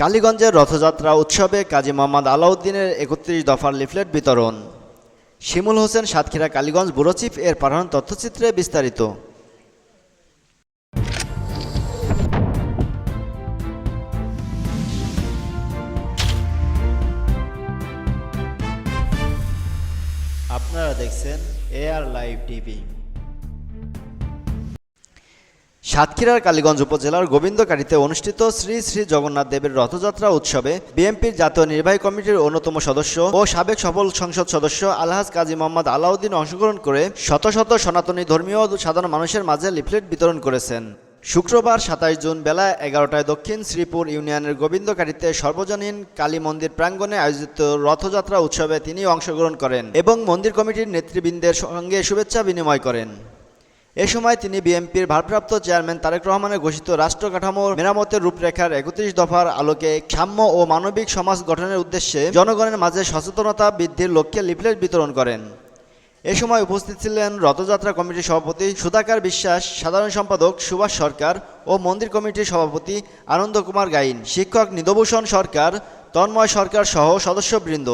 কালীগঞ্জের রথযাত্রা উৎসবে কাজী মোহাম্মদ আলাউদ্দিনের একত্রিশ দফার লিফলেট বিতরণ। শিমুল হোসেন সাতক্ষীরা কালীগঞ্জ ব্যুরো এর পাঠানো তথ্যচিত্রে বিস্তারিত। আপনারা দেখছেন এআর লাইভ টিভি। সাতক্ষীরার কালীগঞ্জ উপজেলার গোবিন্দকারীতে অনুষ্ঠিত শ্রী শ্রী জগন্নাথ দেবের রথযাত্রা উৎসবে বিএনপির জাতীয় নির্বাহী কমিটির অন্যতম সদস্য ও সাবেক সফল সংসদ সদস্য আলহাজ কাজী মোহাম্মদ আলাউদ্দিন অংশগ্রহণ করে শত শত সনাতনী ধর্মীয় সাধারণ মানুষের মাঝে লিফলেট বিতরণ করেছেন। শুক্রবার সাতাশ জুন বেলা এগারোটায় দক্ষিণ শ্রীপুর ইউনিয়নের গোবিন্দকারীতে সর্বজনীন কালী মন্দির প্রাঙ্গণে আয়োজিত রথযাত্রা উৎসবে তিনি অংশগ্রহণ করেন এবং মন্দির কমিটির নেতৃবৃন্দের সঙ্গে শুভেচ্ছা বিনিময় করেন। এ সময় তিনি বিএনপির ভারপ্রাপ্ত চেয়ারম্যান তারেক রহমানের ঘোষিত রাষ্ট্র কাঠামো মেরামতের রূপরেখার একত্রিশ দফার আলোকে সাম্য ও মানবিক সমাজ গঠনের উদ্দেশ্যে জনগণের মাঝে সচেতনতা বৃদ্ধির লক্ষ্যে লিফলেট বিতরণ করেন। এ সময় উপস্থিত ছিলেন রথযাত্রা কমিটির সভাপতি সুধাকার বিশ্বাস, সাধারণ সম্পাদক সুভাষ সরকার ও মন্দির কমিটির সভাপতি আনন্দ কুমার গাইন, শিক্ষক নিদভূষণ সরকার, তন্ময় সরকার সহ সদস্যবৃন্দ।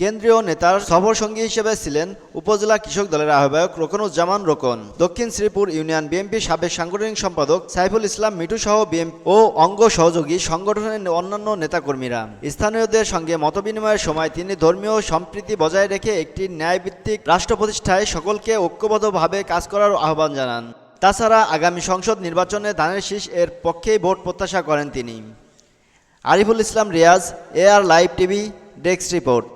কেন্দ্রীয় নেতার সফর সঙ্গী হিসেবে ছিলেন উপজেলা কৃষক দলের আহ্বায়ক রোকনুজ্জামান রোকন। দক্ষিণ শ্রীপুর ইউনিয়ন বিএনপির সাবেক সাংগঠনিক সম্পাদক সাইফুল ইসলাম মিঠু সহ বিএনপি ও অঙ্গ সহযোগী সংগঠনের অন্যান্য নেতাকর্মীরা। স্থানীয়দের সঙ্গে মতবিনিময়ের সময় তিনি ধর্মীয় সম্প্রীতি বজায় রেখে একটি ন্যায়ভিত্তিক রাষ্ট্র প্রতিষ্ঠায় সকলকে ঐক্যবদ্ধভাবে কাজ করার আহ্বান জানান। তাছাড়া আগামী সংসদ নির্বাচনে ধানের শীষ এর পক্ষেই ভোট প্রত্যাশা করেন তিনি। Ariful Islam Riaz AR live TV, desk report.